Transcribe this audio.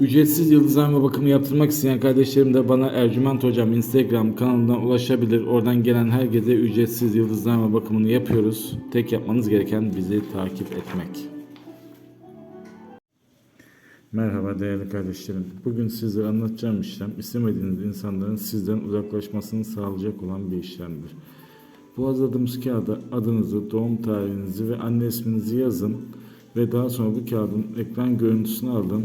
Ücretsiz yıldızlama bakımı yaptırmak isteyen kardeşlerim de bana Ercüment Hocam Instagram kanalından ulaşabilir. Oradan gelen herkese ücretsiz yıldızlama bakımını yapıyoruz. Tek yapmanız gereken bizi takip etmek. Merhaba değerli kardeşlerim. Bugün sizlere anlatacağım işlem istemediğiniz insanların sizden uzaklaşmasını sağlayacak olan bir işlemdir. Bu hazırladığımız kağıda adınızı, doğum tarihinizi ve anne isminizi yazın ve daha sonra bu kağıdın ekran görüntüsünü alın,